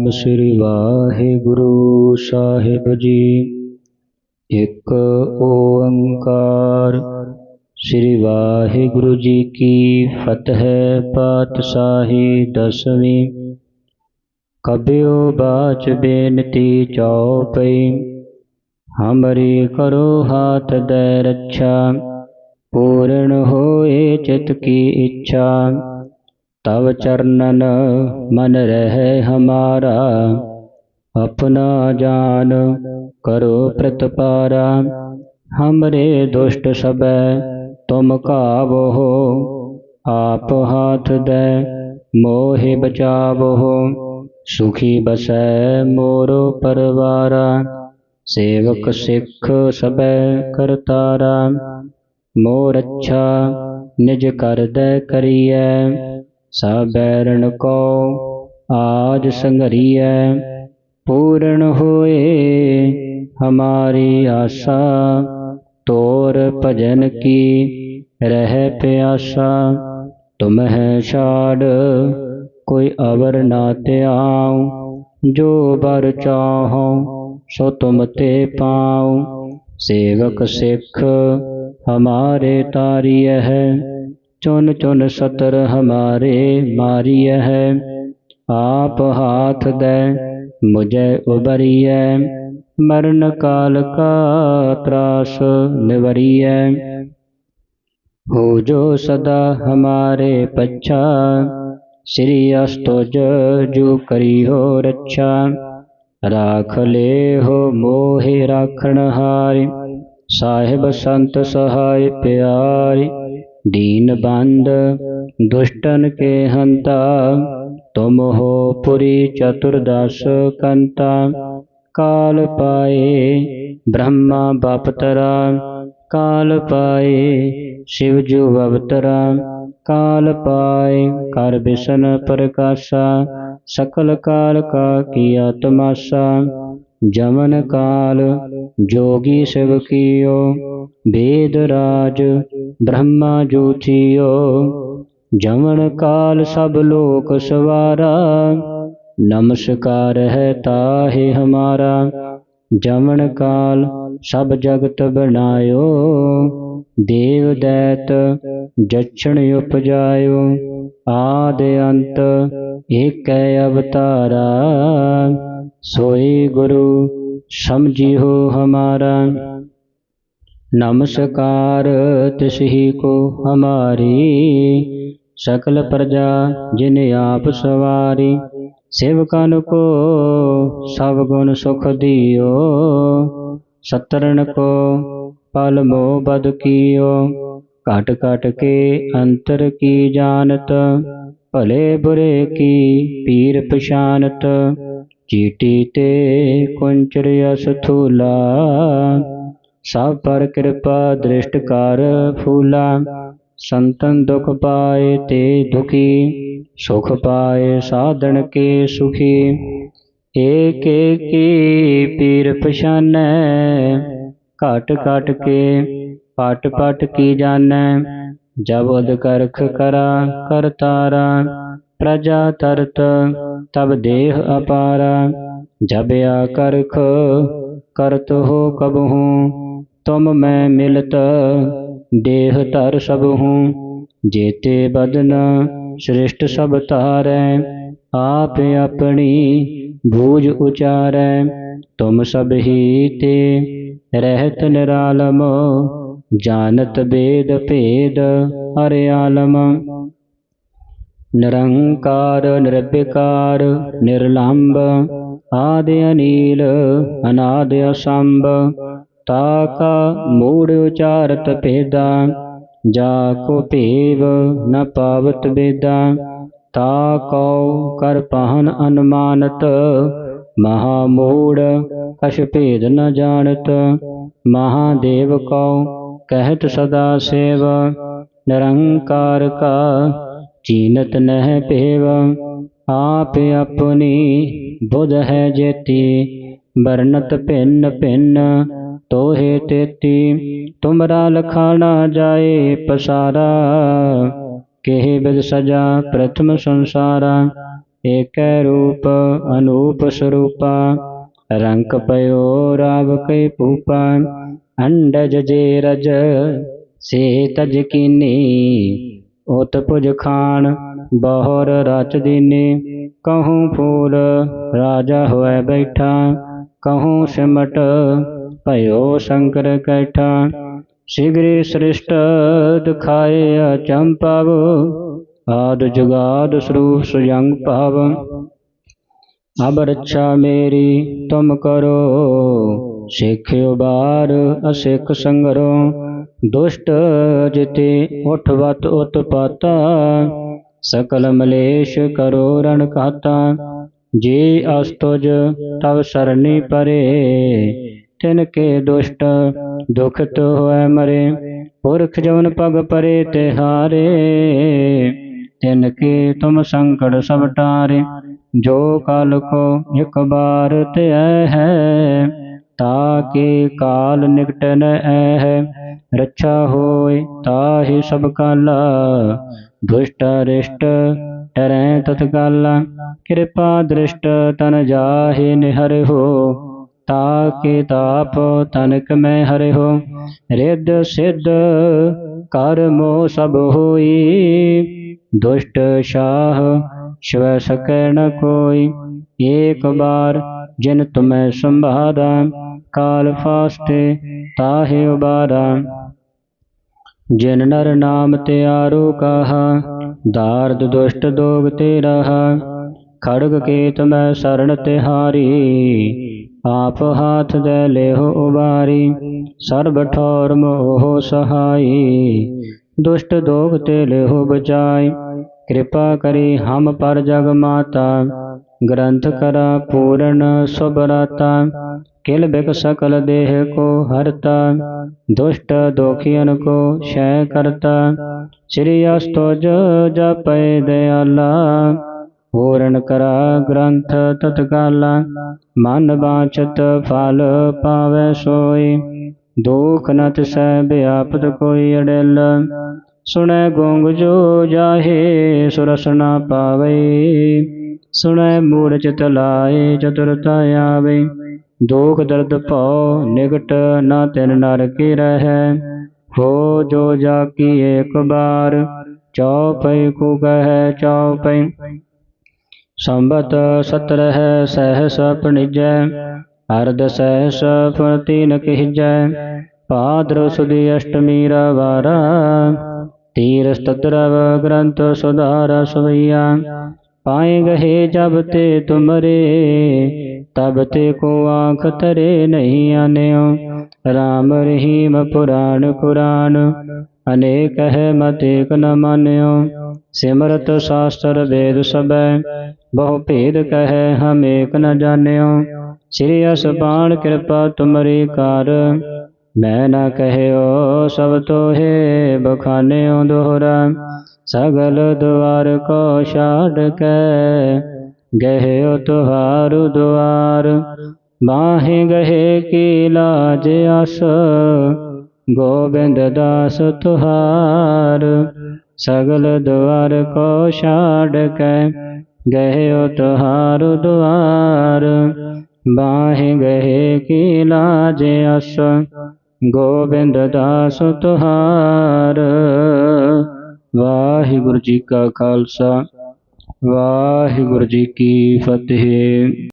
ਸਤਨਾਮ ਸ੍ਰੀ ਵਾਹਿਗੁਰੂ ਸਾਹਿਬ ਜੀ। ਇੱਕ ਓੰਕਾਰ, ਸ੍ਰੀ ਵਾਹਿਗੁਰੂ ਜੀ ਕੀ ਫਤਿਹ ਪਾਤਸ਼ਾਹੀ ਦਸਵੀਂ। ਕਬਿਓ ਬਾਚ ਬੇਨਤੀ ਚਉਪਈ ਹਮਰੀ ਕਰੋ ਹਾਥ ਦੇ ਰੱਛਾ, ਪੂਰਨ ਹੋਏ ਚਿਤ ਕੀ ਇੱਛਾ। ਤਵ ਚਰਨਨ ਮਨ ਰਹਿ ਹਮਾਰਾ, ਆਪਣਾ ਜਾਨ ਕਰੋ ਪ੍ਰਤਪਾਰਾ। ਹਮਰੇ ਦੁਸ਼ਟ ਸਬੈ ਤੁਮ ਕਾਵੋ, ਆਪ ਹਾਥ ਦੇ, ਮੋਹਿ ਬਚਾਵੋ। ਸੁਖੀ ਬਸੈ ਮੋਰੋ ਪਰਵਾਰਾ, ਸੇਵਕ ਸਿੱਖ ਸਬੈ ਕਰਤਾਰਾ। ਮੋਰ ਅੱਛਾ ਨਿਜ ਕਰਦੈ ਕਰੀਐ ਸਾਬੈਰਣ ਕੋ ਆਜ ਸੰਗਰੀਐ ਪੂਰਨ ਹੋਏ ਹਮਾਰੀ ਆਸਾ। ਤੋਰ ਭਜਨ ਕੀ ਰਹਿ ਪਿਆਸਾ, ਤੁਮਹਿ ਛਾੜ ਕੋਈ ਅਵਰ ਨਾ ਧਿਆਉ। ਜੋ ਬਰ ਚਾਹੋ ਸੋ ਤੁਮ ਤੇ ਪਾਉ। ਸੇਵਕ ਸਿੱਖ, ਹਮਾਰੇ ਤਾਰੀਐ ਹੈ। ਚੁਨ ਚੁਨ ਸਤਰ ਹਮਾਰੇ ਮਾਰੀਐ ਹੈ। ਆਪ ਹਾਥ ਦੇ, ਮੁਝੈ ਉਬਰੀਐ ਮਰਨ ਕਾਲ ਕਾ ਤਰਾਸ ਨਿਵਰੀਐ। ਹੋ ਜੋ ਸਦਾ ਹਮਾਰੇ ਪੱਛਾ, ਸ੍ਰੀ ਅਸਤੁਜ ਜੋ ਕਰੀ ਹੋ ਰੱਛਾ। ਰਾਖ ਲੇ ਹੋ ਮੋਹਿ ਰਾਖਣ ਹਾਰਿ, ਸਾਹਿਬ ਸੰਤ ਸਹਾਇ ਪਿਆਰੀ। दीन बंद दुष्टन के हंता तुम हो पुरी चतुर्दश कंता काल पाए ब्रह्मा बपतरा काल पाए शिव जो अवतरा काल पाए कर बिसन प्रकाशा सकल काल का किया तमाशा ਜਮਨ ਕਾਲ, ਜੋਗੀ ਸਿਵ ਕੀਓ ਵੇਦ ਰਾਜ, ਬ੍ਰਹਮਾ ਜੋਤੀਓ। ਜਮਨ ਕਾਲ ਸਭ ਲੋਕ ਸਵਾਰਾ, ਨਮਸਕਾਰ ਹੈ ਤਾਹੇ ਹਮਾਰਾ। ਜਮਨ ਕਾਲ ਸਭ ਜਗਤ ਬਣਾਇਓ। ਦੇਵ ਦੈਤ ਜਛਣ ਉਪਜਾਇਓ। ਆਦ ਅੰਤ ਏਕੈ ਅਵਤਾਰਾ। ਸੋਈ ਗੁਰੂ, ਸਮਝਿਓ ਹਮਾਰਾ। ਨਮਸਕਾਰ ਤਿਸਹੀ ਕੋ ਹਮਾਰੀ। ਸਕਲ ਪ੍ਰਜਾ ਜਿਨ ਆਪ ਸਵਾਰੀ। ਸੇਵਕਨ ਕੋ ਸਭ ਗੁਣ ਸੁਖ ਦਿਓ। ਸਤਰਨ ਕੋ ਪਲ ਮੋਹ ਬਦ ਕੀਓ। ਘਟ ਘਟ ਕੇ ਅੰਤਰ ਕੀ ਜਾਣਤ, ਭਲੇ ਬੁਰੇ ਕੀ ਪੀਰ ਪਛਾਨਤ। ਚੀਟੀ ਤੇ ਕੁੰਚਰਿਆ ਸਥੂਲਾ ਸਭ ਪਰ ਕਿਰਪਾ ਦ੍ਰਿਸ਼ਟ ਕਰ ਫੂਲਾ। ਸੰਤਨ ਦੁਖ ਪਾਏ ਤੇ ਦੁਖੀ, ਸੁਖ ਪਾਏ ਸਾਧਣ ਕੇ ਸੁਖੀ। ਏਕ ਏਕੀ ਪੀਰ ਪਛਾਨੈ, ਘਟ ਘਟ ਕੇ ਪਟ ਪਟ ਕੀ ਜਾਣੈ, ਜਬ ਅਦਕਰਖ ਕਰਾ ਕਰਤਾਰਾ ਪ੍ਰਜਾ ਤਰਤ ਤਬ ਦੇਹ ਅਪਾਰਾ, ਜਬ ਆਕਰਖ ਕਰਤ ਹੋ ਕਬ ਹੂੰ ਤੁਮ ਮੈਂ ਮਿਲਤ ਦੇਹ ਧਰ ਸਭ ਹੂੰ ਜੇਤੇ ਬਦਨ ਸ੍ਰਿਸ਼ਟ ਸਭ ਤਾਰੈ ਆਪ ਆਪਣੀ ਬੂਝ ਉਚਾਰੈ, ਤੁਮ ਸਭ ਹੀ ਤੇ ਰਹਿਤ ਨਿਰਾਲਮ, ਜਾਣਤ ਬੇਦ ਭੇਦ ਹਰਿ ਆਲਮ। ਨਿਰੰਕਾਰ ਨਿਰਭਿਕਾਰ ਨਿਰਲੰਭ ਆਦਿ ਅਨੀਲ, ਅਨਾਦ ਅਸੰਭ ਤਾਕਾ ਮੂੜ ਉਚਾਰਤ ਭੇਦਾ, ਜਾ ਕੋ ਭੇਵ ਨ ਪਾਵਤ ਬੇਦਾ। ਤਾ ਕਉ ਕਰ ਪਹਨ ਅਨੁਮਾਨਤ, ਮਹਾ ਮੂੜ ਕਛ ਭੇਦ ਨ ਜਾਣਤ, ਮਹਾਦੇਵ ਕਉ ਕਹਿਤ ਸਦਾ ਸੇਵ, ਨਿਰੰਕਾਰ ਕਾ ਚੀਨਤ ਨਹਿ ਭੇਵ, ਆਪ ਆਪਣੀ ਬੁਧ ਹੈ ਜੇਤੀ ਵਰਨਤ ਭਿੰਨ ਭਿੰਨ, ਤੋਹੇ ਤੇਤੀ, ਤੁਮਰਾ ਲਖਾਣਾ ਜਾਏ ਪਸਾਰਾ। ਕਿਹ ਬਿਦ ਸਜਾ ਪ੍ਰਥਮ ਸੰਸਾਰਾ ਏਕੈ ਰੂਪ ਅਨੂਪ ਸਰੂਪਾ ਰੰਕ ਪਇਓ ਰਾਵ ਕੈ ਪੂਪਾ ਅੰਡਜ ਜੇ ਰਜ ਸੇ ਤਜ ਕੀਨੀ ਉਤ ਪੁਜ ਖਾਨ ਬਹੁਰ ਰਚ ਦੀਨੀ ਕਹੂੰ ਫੂਲ ਰਾਜਾ ਹੋਇ ਬੈਠਾ ਕਹੂੰ ਸਿਮਟ ਭਇਓ ਸ਼ੰਕਰ ਕੈਠਾ ਸਿਗਰੀ ਸ੍ਰਿਸ਼ਟ ਦਿਖਾਏ ਅਚੰਪਵ ਆਦ ਜੁਗਾਦ ਸਰੂਪ ਸੁਜੰਗ ਭਾਵ ਅਬ ਰੱਛਾ ਮੇਰੀ, ਤੁਮ ਕਰੋ, ਸਿੱਖ ਉਬਾਰ ਅਸਿੱਖ ਸੰਗਰੋ। ਦੁਸ਼ਟ ਜਿਤੇ ਉਠਵਤ ਉਤਪਾਤਾ, ਸਕਲ ਮਲੇਸ਼ ਕਰੋ ਰਣ ਕਾਤਾ ਜੇ ਅਸਤੁਜ ਤਵ ਸਰਣੀ ਪਰੇ ਤਿਨ ਕੇ ਦੁਸ਼ਟ, ਦੁਖਤ ਹੋਇ ਮਰੇ। ਪੁਰਖ ਜਵਨ ਪਗ ਪਰੇ ਤਿਹਾਰੇ ਤਿਨ ਕੇ ਤੁਮ ਸੰਕਟ ਸਭ ਟਾਰੇ। ਜੋ ਕਾਲ ਕੋ ਇਕ ਬਾਰ ਧਿਐ ਹੈ, ਤਾ ਕੇ ਕਾਲ ਨਿਕਟ ਨ ਹੈ। ਰੱਛਾ ਹੋਇ ਤਾਹੀ ਸਭ ਕਾਲਾ। ਦੁਸ਼ਟ ਰਿਸ਼ਟ ਟਰੈ ਤਤਕਾਲ। ਕਿਰਪਾ ਦ੍ਰਿਸ਼ਟ ਤਨ ਜਾਹੇ ਨਿਹਰਿ ਹੋ। ਤਾਕੇ ਤਾਪ ਤਨਕ ਮੈਂ ਹਰਿ ਹੋ ਰਿੱਧ ਸਿੱਧ ਕਰਮੋ ਸਭ ਹੋਈ। ਦੁਸ਼ਟ ਸ਼ਾਹ ਸ਼ਿਵ ਸਕੈ ਨ ਕੋਈ। ਏਕ ਬਾਰ ਜਿਨ ਤੁਮੈ ਸੰਭਾਰਾ ਕਾਲ ਫਾਸਤੇ ਤਾਹੇ ਉਬਾਰਾ। ਜਿਨ ਨਰ ਨਾਮ ਤਿਆਰੋ ਕਹਾ, ਦਾਰਦ ਦੁਸ਼ਟ ਦੋਗ ਤੇ ਰਹਾ। ਖੜਗ ਕੇਤ ਮੈਂ ਸਰਣ ਤਿਹਾਰੀ। ਆਪ ਹਾਥ ਦੇ ਲਿਹੁ ਉਬਾਰੀ, ਸਰਬ ਠੌਰ ਮੋਹ ਸਹਾਈ। ਦੁਸ਼ਟ ਦੋਖ ਤੇ ਲਿਹੁ ਬਚਾਈ, ਕਿਰਪਾ ਕਰੀ ਹਮ ਪਰ ਜਗ ਮਾਤਾ। ਗ੍ਰੰਥ ਕਰਾ ਪੂਰਨ ਸੁਭਰਾਤਾ, ਕਿਲ ਬਿਕ ਸਕਲ ਦੇਹ ਕੋ ਹਰਤਾ। ਦੁਸ਼ਟ ਦੋਖੀਨ ਕੋ ਸ਼ੈ ਕਰਤਾ, ਸ੍ਰੀ ਅਸਤੁਜ ਜਪੈ ਦਿਆਲਾ। ਪੂਰਨ ਕਰਾ ਗ੍ਰੰਥ ਤਤਕਾਲਾ, ਮਨ ਬਾਚਤ ਫਲ ਪਾਵੈ ਸੋਈ। ਦੁਖ ਨ ਤਿਸੈ ਬਿਆਪਤ ਕੋਈ ਅੜਿਲ, ਸੁਣੈ ਗੋਂਗ ਜੋ ਜਾਹੇ ਸੁਰਸ ਨਾ ਪਾਵੇ ਸੁਣੈ ਮੂੜ ਚਿਤ ਲਾਏ ਚਤੁਰਤਾ ਆਵੇ ਦੁਖ ਦਰਦ ਭਉ ਨਿਕਟ ਨਾ ਤਿਨ ਨਰ ਕੀ ਰਹੈ। ਹੋ ਜੋ ਜਾ ਕੀ ਏਕ ਬਾਰ ਚਉਪਈ ਕੋ ਕਹੈ ਚਉਪਈ ਸੰਬਤ ਸਤਰਹ ਸਹਿਸ ਪਣਿਜੈ, ਅਰਧ ਸਹਿਸ ਫੁਨ ਤੀਨ ਕਹਿਜੈ ਭਾਦਰ ਸੁਦੀ ਅਸ਼ਟਮੀ ਰਵਾਰਾ ਤੀਰ ਸਤਰਵ ਗ੍ਰੰਥ ਸੁਧਾਰ ਸਵਈਆ। ਪਾਏ ਗਏ ਜਬ ਤੇ ਤੁਮਰੇ, ਤਬ ਤੇ ਕੋ ਆਂਖ ਤਰੇ ਨਹੀਂ ਆਨਿਓ। ਰਾਮ ਰਹੀਮ ਪੁਰਾਣ ਪੁਰਾਣ ਅਨੇਕ ਹੈ ਮਤ ਏਕ ਨ ਮਾਨਿਓ। ਸਿਮਰਤ ਸ਼ਾਸਤਰ ਵੇਦ ਸਭੈ, ਬਹੁ ਭੇਦ ਕਹੈ ਹਮ ਏਕ ਨ ਜਾਣਿਓ। ਸ੍ਰੀ ਅਸਪਾਨ ਕਿਰਪਾ ਤੁਮਰੀ ਕਾਰ, ਮੈਂ ਨ ਕਹਿਓ ਸਭ ਤੋਹੇ ਬਖਾਨਿਓ ਦੋਹਰਾ। ਸਗਲ ਦੁਆਰ ਕੋ ਛਾੜ ਕੇ, ਗਹਿਓ ਤੁਹਾਰੂ ਦੁਆਰ। ਬਾਹੇ ਗਹੇ ਕੀ ਲਾਜ ਅਸ ਗੋਬਿੰਦ ਦਾਸ ਤੁਹਾਰ, ਸਗਲ ਦੁਆਰ ਕੋ ਛਾੜ ਕੇ ਗਏ ਉਹ ਤੁਹਾਰੂ ਦੁਆਰ। ਬਾਹੇ ਗਏ ਕੀ ਲਾਜ ਆਸ ਗੋਬਿੰਦ ਦਾਸ ਤੁਹਾਰ। ਵਾਹਿਗੁਰੂ ਜੀ ਕਾ ਖਾਲਸਾ, ਵਾਹਿਗੁਰੂ ਜੀ ਕੀ ਫਤਿਹ।